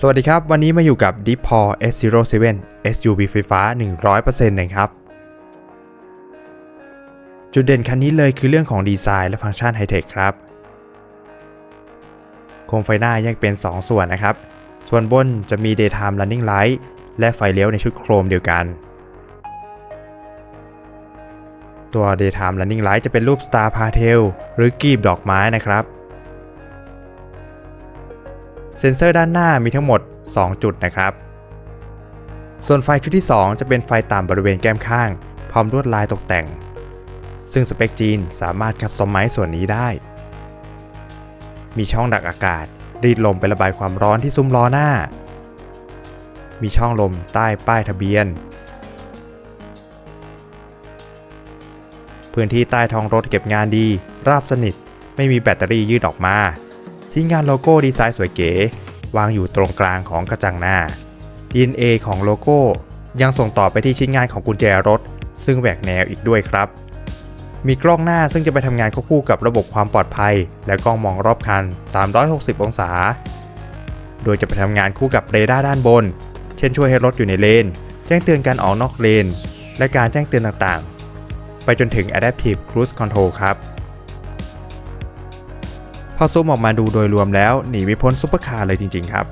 สวัสดีครับ วันนี้มาอยู่กับ Deep p o S07 SUV ไฟฟ้า 100%นะครับ จุดเด่นคันนี้เลยคือเรื่องของดีไซน์และฟังก์ชันไฮเทคครับ โคมไฟหน้าแยกเป็น 2 ส่วนนะครับ ส่วนบนจะมี Daytime Running Light และไฟเลี้ยวในชุดโครมเดียวกัน ตัว Daytime Running Light จะเป็นรูป Star p a t e l หรือกีบดอกไม้นะครับ เซ็นเซอร์ด้านหน้ามีทั้งหมด 2 จุดนะครับ ส่วนไฟชุดที่ 2 จะเป็นไฟต่ำบริเวณแก้มข้าง พร้อมลวดลายตกแต่ง ซึ่งสเปคจีนสามารถคัดสมไมส่วนนี้ได้ มีช่องดักอากาศ รีดลมไประบายความร้อนที่ซุ้มล้อหน้า มีช่องลมใต้ป้ายทะเบียน พื้นที่ใต้ท้องรถเก็บงานดี ราบสนิท ไม่มีแบตเตอรี่ยืดออกมา ชิ้นงานโลโก้ดีไซน์สวยเก๋ วางอยู่ตรงกลางของกระจังหน้า DNA ของโลโก้ยังส่งต่อไปที่ชิ้นงานของกุญแจรถ ซึ่งแหวกแนวอีกด้วยครับ มีกล้องหน้าซึ่งจะไปทำงานควบคู่กับระบบความปลอดภัย และกล้องมองรอบคัน 360 องศา โดยจะไปทำงานคู่กับเรดาร์ด้านบน เช่นช่วยให้รถอยู่ในเลน แจ้งเตือนการออกนอกเลน และการแจ้งเตือนต่างๆ ไปจนถึง Adaptive Cruise Control ครับ พอซูมออกมาดูโดยรวมแล้วหนีไม่พ้นซุปเปอร์คาร์เลยจริงๆครับ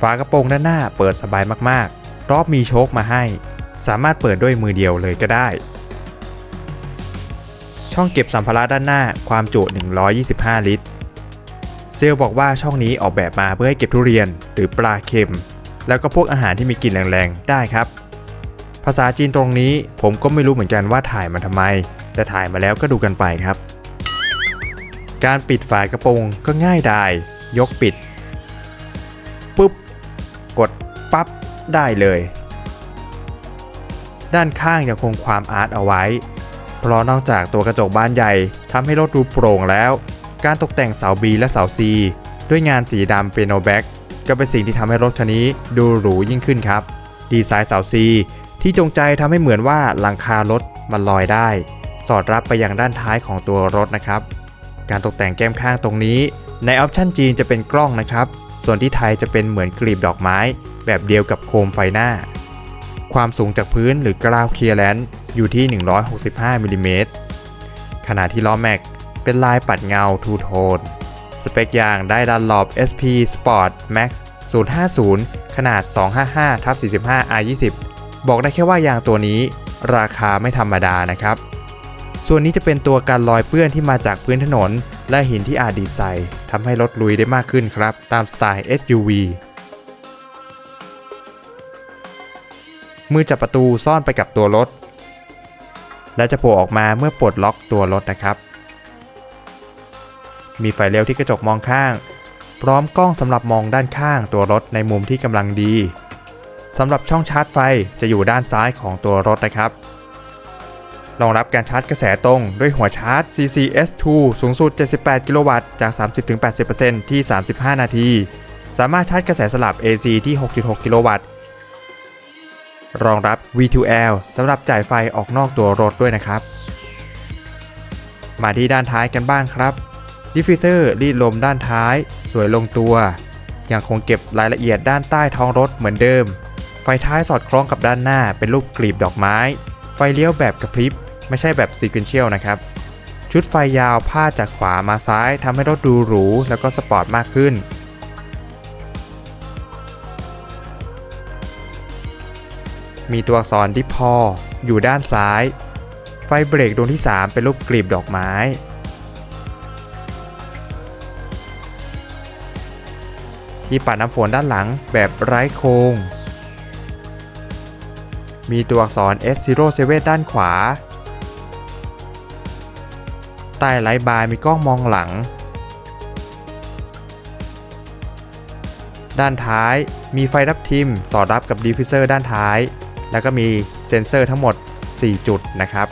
ฝากระโปรงด้านหน้าเปิดสบายมากๆ รอบมีโชคมาให้ สามารถเปิดด้วยมือเดียวเลยก็ได้ ช่องเก็บสัมภาระด้านหน้าความจุ 125 ลิตร เซลบอกว่าช่องนี้ออกแบบมาเพื่อให้เก็บทุเรียนหรือปลาเค็ม แล้วก็พวกอาหารที่มีกลิ่นแรงๆ ได้ครับ ภาษาจีนตรงนี้ผมก็ไม่รู้เหมือนกันว่าถ่ายมาทำไม แต่ถ่ายมาแล้วก็ดูกันไปครับ การปิดฝากระโปรงก็ง่ายดาย ยกปิด ปุ๊บ กดปั๊บ ได้เลย ด้านข้างยังคงความอาร์ตเอาไว้ เพราะนอกจากตัวกระจกบานใหญ่ทำให้รถดูโปร่งแล้ว การตกแต่งเสา B และเสา C ด้วยงานสีดำเปียโนแบ็กก็เป็นสิ่งที่ทำให้รถคันนี้ดูหรูยิ่งขึ้นครับ ดีไซน์เสา C ที่จงใจทำให้เหมือนว่าหลังคารถมันลอยได้ สอดรับไปยังด้านท้ายของตัวรถนะครับ การตกแต่งแก้มข้างตรงนี้ ในออปชันจีนจะเป็นกล้องนะครับ ส่วนที่ไทยจะเป็นเหมือนกลีบดอกไม้ แบบเดียวกับโคมไฟหน้า ความสูงจากพื้นหรือกราวเคลียร์แลนด์อยู่ที่ 165มิลลิเมตรขณะที่ล้อแม็กเป็นลายปัดเงาทูโทน สเปคยางได้ดันหลอบ SP Sport Max 050 ขนาด 255 ทับ45 R20 บอกได้แค่ว่ายางตัวนี้ ราคาไม่ธรรมดานะครับ ส่วนนี้จะเป็นตัวการลอยเปื้อนที่มาจากพื้นถนน และหินที่อาจดีไซน์ทำให้รถลุยได้มากขึ้นครับ ตามสไตล์ SUV มือจับประตูซ่อนไปกับตัวรถ และจะโผล่ออกมาเมื่อปลดล็อกตัวรถนะครับ มีไฟเลี้ยวที่กระจกมองข้าง พร้อมกล้องสำหรับมองด้านข้างตัวรถในมุมที่กำลังดีสำหรับช่องชาร์จไฟจะอยู่ด้านซ้ายของตัวรถนะครับ รองรับการชาร์จกระแสตรงด้วยหัวชาร์จ CCS2 สูงสุด 78 กิโลวัตต์ จาก 30-80%ที่ 35 นาที สามารถชาร์จกระแสสลับ AC ที่ 6.6 กิโลวัตต์ รองรับ V2L สำหรับจ่ายไฟออกนอกตัวรถด้วยนะครับ มาที่ด้านท้ายกันบ้างครับ ดิฟฟิเซอร์รีดลมด้านท้าย สวยลงตัว ยังคงเก็บรายละเอียดด้านใต้ท้องรถเหมือนเดิม ไฟท้ายสอดคล้องกับด้านหน้าเป็นรูปกลีบดอกไม้ ไฟเลี้ยวแบบกระพริบ ไม่ใช่แบบซีเควนเชียลนะครับ ชุดไฟยาวพาดจากขวามาซ้ายทำให้รถดูหรู แล้วก็สปอร์ตมากขึ้น มีตัวอักษรดิพออยู่ด้านซ้าย ไฟเบรกดวงที่ 3 เป็นรูปกลีบดอกไม้ที่ปัดน้ำฝนด้านหลังแบบไร้โครงมีตัวอักษร S07 ด้านขวา ต้ไลท์บาร์มีกล้องมองหลัง ด้านท้ายมีไฟรับทิมสอดรับกับดีฟิเซอร์ด้านท้าย แล้วก็มีเซ็นเซอร์ทั้งหมด 4 จุดนะครับ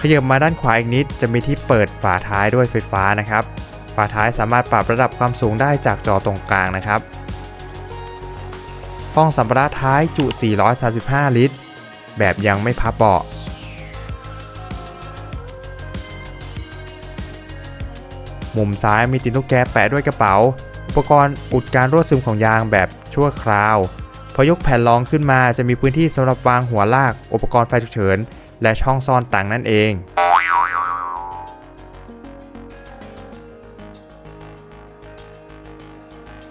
ขยับมาด้านขวาอีกนิดจะมีที่เปิดฝาท้ายด้วยไฟฟ้านะครับ ฝาท้ายสามารถปรับระดับความสูงได้จากจอตรงกลางนะครับ กล้องสัมภาระท้ายจุ 435 ลิตร แบบยังไม่พับเบาะมุมซ้ายมีตินลูกแกะแปะด้วยกระเป๋า อุปกรณ์อุดการรั่วซึมของยางแบบชั่วคราว พอยกแผ่นรองขึ้นมาจะมีพื้นที่สำหรับวางหัวลาก อุปกรณ์ไฟฉุกเฉิน และช่องซ่อนต่างนั่นเอง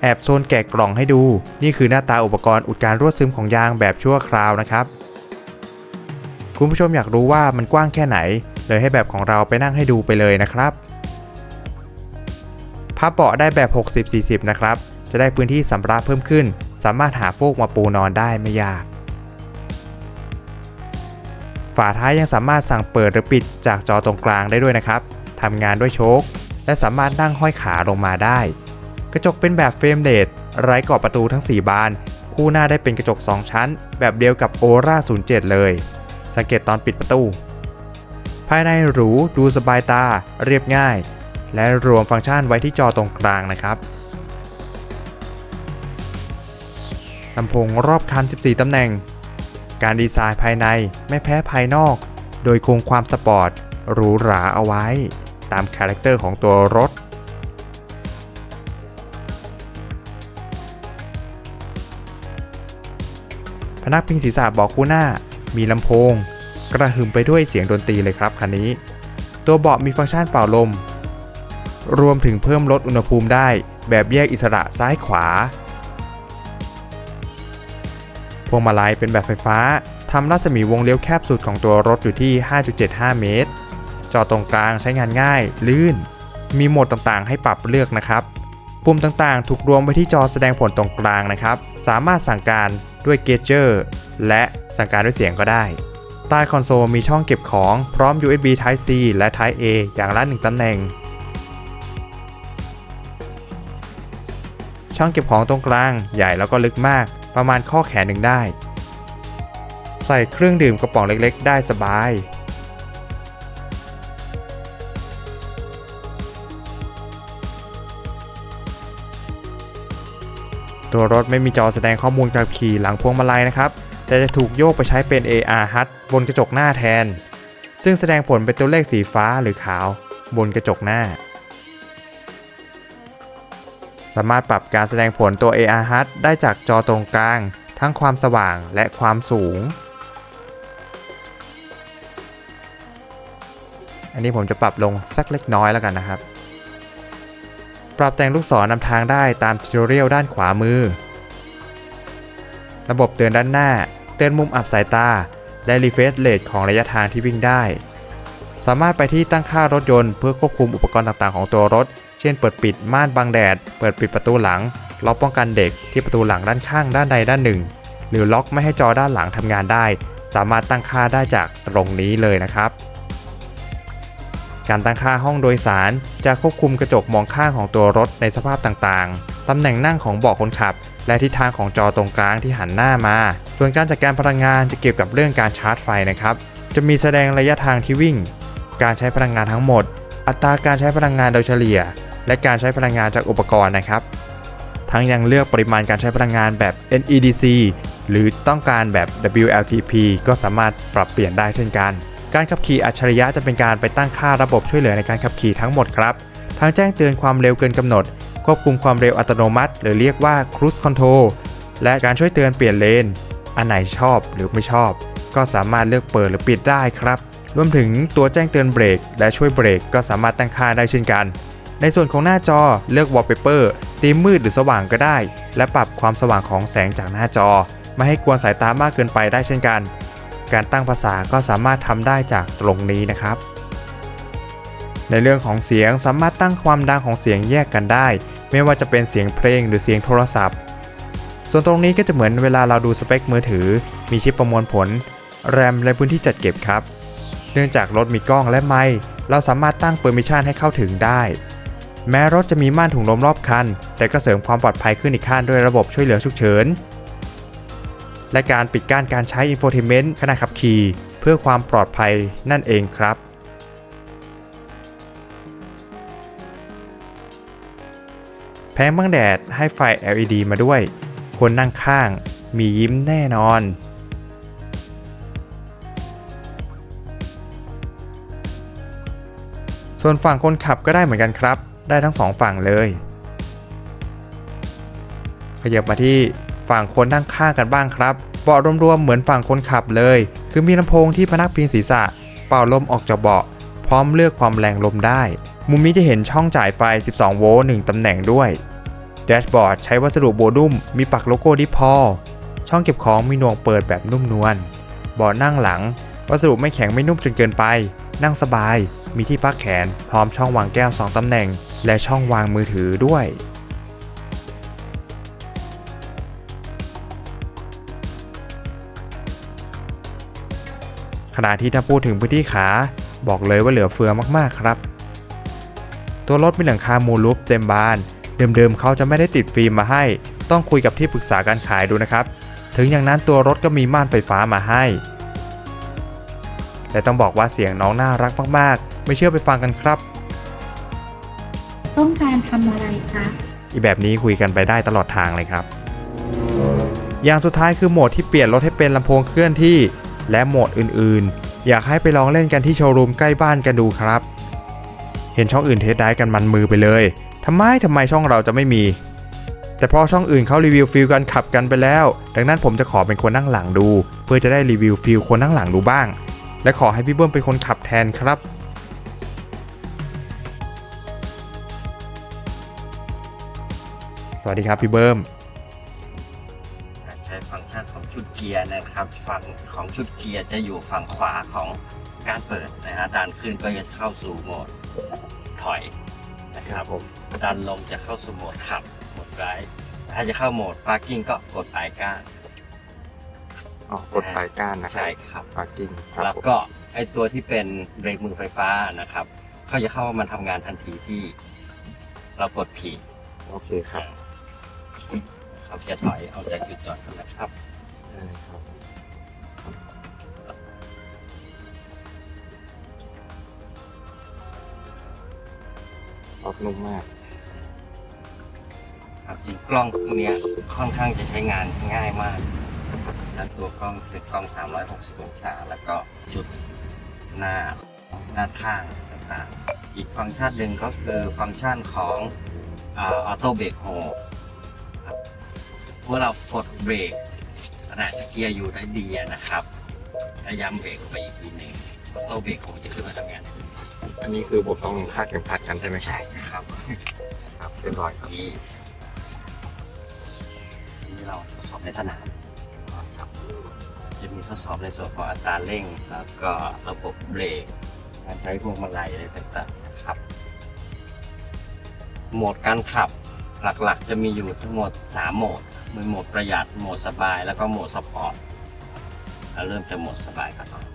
แอบโซนแกะกล่องให้ดู นี่คือหน้าตาอุปกรณ์อุดการรั่วซึมของยางแบบชั่วคราวนะครับ คุณผู้ชมอยากรู้ว่ามันกว้างแค่ไหน เลยให้แบบของเราไปนั่งให้ดูไปเลยนะครับ พับเบาะได้แบบ 60-40 นะครับ จะได้พื้นที่สำหรับเพิ่มขึ้น สามารถหาฟูกมาปูนอนได้ไม่ยาก ฝาท้ายยังสามารถสั่งเปิดหรือปิดจากจอตรงกลางได้ด้วยนะครับทำงานด้วยโชคและสามารถนั่งห้อยขาลงมาได้ กระจกเป็นแบบเฟรมเลดไร้กรอบประตูทั้ง 4 บาน คู่หน้าได้เป็นกระจก 2 ชั้น แบบเดียวกับ o r a 07 เลย สังเกตตอนปิดประตู ภายในหรูดูสบายตาเรียบง่าย และรวมฟังก์ชันไว้ที่จอตรงกลางนะครับลำโพงรอบคัน 14 ตำแหน่ง การดีไซน์ภายในไม่แพ้ภายนอก โดยคงความสปอร์ตหรูหราเอาไว้ ตามคาแรคเตอร์ของตัวรถ นักพิงศีรษะเบอกคู่หน้า มีลำโพง กระหึ่มไปด้วยเสียงดนตรีเลยครับคันนี้ ตัวเบาะมีฟังก์ชันเป่าลม รวมถึงเพิ่มลดอุณหภูมิได้ แบบแยกอิสระซ้ายขวา พวงมาลัยเป็นแบบไฟฟ้าทำรัศมีวงเลี้ยวแคบสุดของตัวรถอยู่ที่ 5.75 เมตร จอตรงกลางใช้งานง่าย ลื่น มีโหมดต่างๆ ให้ปรับเลือกนะครับ ปุ่มต่างๆ ถูกรวมไว้ที่จอแสดงผลตรงกลางนะครับ สามารถสั่งการ ด้วยเกจเจอร์และสั่งการด้วยเสียงก็ได้ ใต้คอนโซลมีช่องเก็บของพร้อม USB Type C และ Type A อย่างละหนึ่งตำแหน่ง ช่องเก็บของตรงกลางใหญ่แล้วก็ลึกมากประมาณข้อแขนหนึ่งได้ ใส่เครื่องดื่มกระป๋องเล็กๆ ได้สบาย ตัวรถไม่มีจอแสดงข้อมูลการขี่หลังพวงมาลัยนะครับ แต่จะถูกโยกไปใช้เป็น AR HUD บนกระจกหน้าแทน ซึ่งแสดงผลเป็นตัวเลขสีฟ้าหรือขาว บนกระจกหน้า สามารถปรับการแสดงผลตัว AR HUD ได้จากจอตรงกลาง ทั้งความสว่างและความสูง อันนี้ผมจะปรับลงสักเล็กน้อยแล้วกันนะครับ ปรับแต่งลูกศรนำทางได้ตามทิวเรียลด้านขวามือ ระบบเตือนด้านหน้า เตือนมุมอับสายตา และรีเฟรชเรทของระยะทางที่วิ่งได้ สามารถไปที่ตั้งค่ารถยนต์เพื่อควบคุมอุปกรณ์ต่างๆของตัวรถ เช่น เปิดปิดม่านบังแดด เปิดปิดประตูหลัง ล็อกป้องกันเด็กที่ประตูหลังด้านข้างด้านใดด้านหนึ่ง หรือล็อกไม่ให้จอด้านหลังทำงานได้ สามารถตั้งค่าได้จากตรงนี้เลยนะครับ การตั้งค่าห้องโดยสาร จะควบคุมกระจกมองข้างของตัวรถในสภาพต่างๆ ตำแหน่งนั่งของเบาะคนขับ และทิศทางของจอตรงกลางที่หันหน้ามา ส่วนการจัดการพลังงานจะเกี่ยวกับเรื่องการชาร์จไฟนะครับ จะมีแสดงระยะทางที่วิ่ง การใช้พลังงานทั้งหมด อัตราการใช้พลังงานโดยเฉลี่ย และการใช้พลังงานจากอุปกรณ์นะครับ ทั้งยังเลือกปริมาณการใช้พลังงานแบบ NEDC หรือต้องการแบบ WLTP ก็สามารถปรับเปลี่ยนได้เช่นกัน การขับขี่อัจฉริยะจะเป็นการไปตั้งค่าระบบช่วยเหลือในการขับขี่ทั้งหมดครับ ทั้งแจ้งเตือนความเร็วเกินกำหนด ควบคุมความเร็วอัตโนมัติ หรือเรียกว่า Cruise Control และการช่วยเตือนเปลี่ยนเลน อันไหนชอบหรือไม่ชอบ ก็สามารถเลือกเปิดหรือปิดได้ครับ รวมถึงตัวแจ้งเตือนเบรกและช่วยเบรกก็สามารถตั้งค่าได้เช่นกัน ในส่วนของหน้าจอเลือก Wallpaper ธีมืดหรือสว่างก็ได้ และปรับความสว่างของแสงจากหน้าจอ ไม่ให้กวนสายตามากเกินไปได้เช่นกัน การตั้งภาษาก็สามารถทำได้จากตรงนี้นะครับ ในเรื่องของเสียงสามารถตั้งความดังของเสียงแยกกันได้ ไม่ว่าจะเป็นเสียงเพลงหรือเสียงโทรศัพท์ ส่วนตรงนี้ก็จะเหมือนเวลาเราดูสเปคมือถือ มีชิปประมวลผล แรมและพื้นที่จัดเก็บครับ เนื่องจากรถมีกล้องและไมค์เราสามารถตั้งเปอร์มิชันให้เข้าถึงได้ แม้รถจะมีม่านถุงลมรอบคัน แต่ก็เสริมความปลอดภัยขึ้นอีกขั้นด้วยระบบช่วยเหลือฉุกเฉิน และการปิดกั้นการใช้อินโฟเทนเมนต์ขณะขับขี่ เพื่อความปลอดภัยนั่นเองครับ แผงบังแดดให้ไฟ LED มาด้วย คนนั่งข้างมียิ้มแน่นอนส่วนฝั่งคนขับก็ได้เหมือนกันครับ ได้ทั้งสองฝั่งเลย ขยับมาที่ ฝั่งคนนั่งข้างกันบ้างครับเบาะรวมๆเหมือนฝั่งคนขับเลย คือมีลำโพงที่พนักพิงศีรษะ เป่าลมออกจากเบาะ พร้อมเลือกความแรงลมได้ มุมนี้จะเห็นช่องจ่ายไฟ 12 โวลต์1ตำแหน่งด้วยแดชบอร์ดใช้วัสดุโบนุ่มมีปักโลโก้ดิพอช่องเก็บของมีนวงเปิดแบบนุ่มนวลเบาะนั่งหลัง วัสดุไม่แข็งไม่นุ่มจนเกินไป นั่งสบาย มีที่พักแขน พร้อมช่องวางแก้ว 2ตำแหน่ง และช่องวางมือถือด้วย ขณะที่ถ้าพูดถึงพื้นที่ขา บอกเลยว่าเหลือเฟือมากๆครับ ตัวรถมีหลังคามูลูปเต็มบาน เดิมๆเขาจะไม่ได้ติดฟิล์มมาให้ ต้องคุยกับที่ปรึกษาการขายดูนะครับ ถึงอย่างนั้นตัวรถก็มีม่านไฟฟ้ามาให้และต้องบอกว่าเสียงน้องน่ารักมากๆ ไม่เชื่อไปฟังกันครับ ต้องการทำอะไรคะอีแบบนี้คุยกันไปได้ตลอดทางเลยครับ อย่างสุดท้ายคือโหมดที่เปลี่ยนรถให้เป็นลำโพงเคลื่อนที่ และโหมดอื่นๆ อยากให้ไปลองเล่นกันที่โชว์รูมใกล้บ้านกันดูครับ เห็นช่องอื่นเทสได้กันมันมือไปเลยทำไมทำไมช่องเราจะไม่มี แต่พอช่องอื่นเขารีวิวฟิลกันขับกันไปแล้ว ดังนั้นผมจะขอเป็นคนนั่งหลังดู เพื่อจะได้รีวิวฟิลคนนั่งหลังดูบ้าง และขอให้พี่เบิ้มเป็นคนขับแทนครับสวัสดีครับ พี่เบิ้ม ใช้ฟังก์ชันของชุดเกียร์นะครับฝั่ง ของชุดเกียร์จะอยู่ฝั่งขวาของการเปิดนะฮะด้านขึ้นก็จะเข้าสู่โหมดถอยนะครับผมด้านลงจะเข้าสู่โหมดขับโหมดไร้ถ้าจะเข้าโหมด parking ก็กดไอก้าอ๋อกดปลายก้านนะครัใช่ครับปาร์กิ้งแล้วก็ไอตัวที่เป็นเบรกมือไฟฟ้านะครับเขาจะเข้ามาทำงานทันทีที่เรากดผีโอเคครับเขาจะถอยเอาจากจุดจอดกันนะครับได้ครับ อนุ่มมาก ครับจริงกล้องตัวเนี้ยค่อนข้างจะใช้งานง่ายมากและตัวกล้องเป็นกล้อง 360 องศา แล้วก็จุดหน้าด้าข้างต่างๆ อีกฟังก์ชันหนึ่งก็คือฟังก์ชันของออโต้เบรกโฮเมื่อเรากดเบรกขณะเกียร์อยู่ได้ดีนะครับแล้วย้ำเบรกไปอีกทีหนึ่งออโต้เบรกโฮจะขึ้นมาทำงาน อันนี้คือผมต้องคาดเข็มขัดกันใช่ไหมใช่ครับ ครับเรียบร้อยครับที่ที่เราทดสอบในสนามครับจะมีทดสอบในส่วนของอัตราเร่งแล้วก็ระบบเบรกการใช้พวงมาลัยอะไรต่างๆนะครับ โหมดการขับหลักๆ จะมีอยู่ทั้งหมด 3 โหมดมีโหมดประหยัดโหมดสบาย แล้วก็โหมดสปอร์ตเราเริ่มจากโหมดสบายก่อนโหม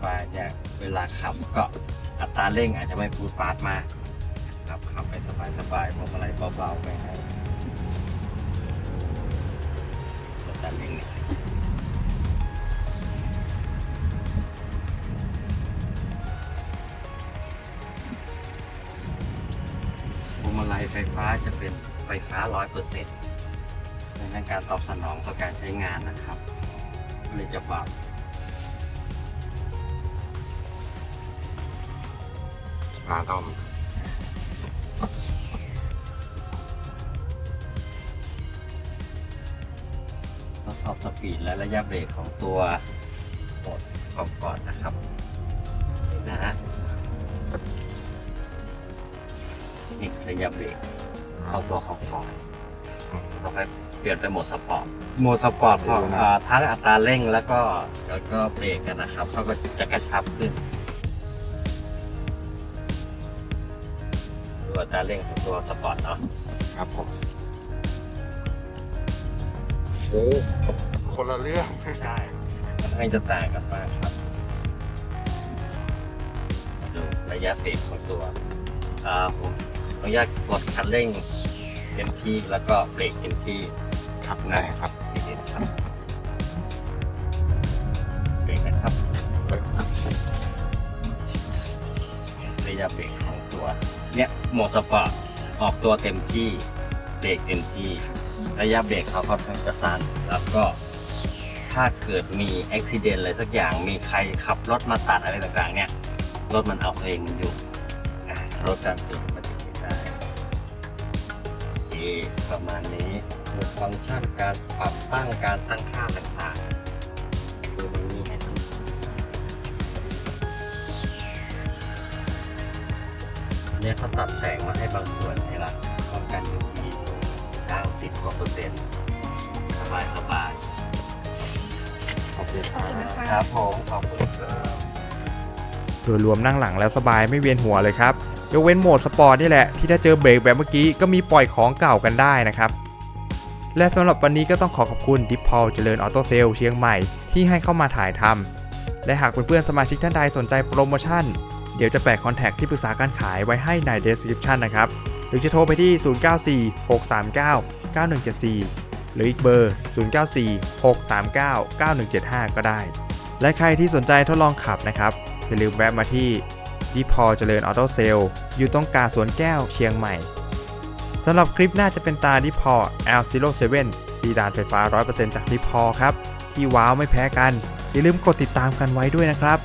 ดสบายเนี่ยเวลาขับก็อัตราเร่งอาจจะไม่พูดปาดมากขับขับไปสบายๆพวงมาลัยเบาๆไปให้อัตราเร่งนี่ยพวงมาลัยไฟฟ้าจะเป็นไฟฟ้า 100%ในนั้นการตอบสนองต่อการใช้งานนะครับเลยจะเบามาต้อมทดสอบสปีดและระยะเบรกของตัวโหมดคอมก่อนนะครับ นะฮะนี่คือระยะเบรกเข้าตัวของฟอร์ดต่อไปเปลี่ยนเป็นโหมดสปอร์ต โหมดสปอร์ตของอ่าทั้งอัตราเร่งแล้วก็แล้วก็เบรกกันนะครับเขาก็จะกระชับขึ้น ดูอัตราเร่งของตัวสปอร์ตเนาะครับผมโอ้คนละเรื่องใช่ค่อนข้างจะต่างกันมากครับดูระยะเบรกของตัวอ่าผมขออนุญาตกดคันเร่งเต็มที่แล้วก็เบรกเต็มที่ครับได้ครับนิดนึงครับเบรกนะครับระยะเบรก ของตัวเนี่ยโหมดสปอร์ตออกตัวเต็มที่เบรกเต็มที่ระยะเบรกเขาค่อนข้างจะสั้นแล้วก็ถ้าเกิดมีอุบิเหตุอะไรสักอย่างมีใครขับรถมาตัดอะไรต่างๆ เนี่ยรถมันเอาเองมันอยู่รถการเกิดอุบัติเหตุได้โอเคประมาณนี้ฟังก์ชันการปรับตั้งการตั้งค่าต่างๆ นี่ยเขาตัดแสงมาให้บางส่วนให้ละป้องกัน UV 90กว่าเปอร์เซ็นต์สบายสบายขอบคุณครับผมขอบคุณครับโดยรวมนั่งหลังแล้วสบายไม่เวียนหัวเลยครับ ยกเว้นโหมดสปอร์ตนี่แหละ ที่ถ้าเจอเบรกแบบเมื่อกี้ก็มีปล่อยของเก่ากันได้นะครับ และสำหรับวันนี้ก็ต้องขอขอบคุณดิพพอลเจริญออโตเซลเชียงใหม่ที่ให้เข้ามาถ่ายทำและหากเพื่อนๆสมาชิกท่านใดสนใจโปรโมชั่น เดี๋ยวจะแปะคอนแทคที่ปรึกษาการขายไว้ให้ใน description นะครับ หรือจะโทรไปที่ 0946399174 หรืออีกเบอร์ 0946399175 ก็ได้ และใครที่สนใจทดลองขับนะครับ อย่าลืมแวะมาที่ดิพอเจริญออโต้เซลล์อยู่ตรงกาสวนแก้วเชียงใหม่สำหรับคลิปหน้าจะเป็นตาดิพอ L07 ซีดานไฟฟ้า 100%จากดิพอครับ ที่ว้าวไม่แพ้กัน อย่าลืมกดติดตามกันไว้ด้วยนะครับ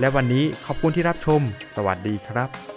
และวันนี้ขอบคุณที่รับชม สวัสดีครับ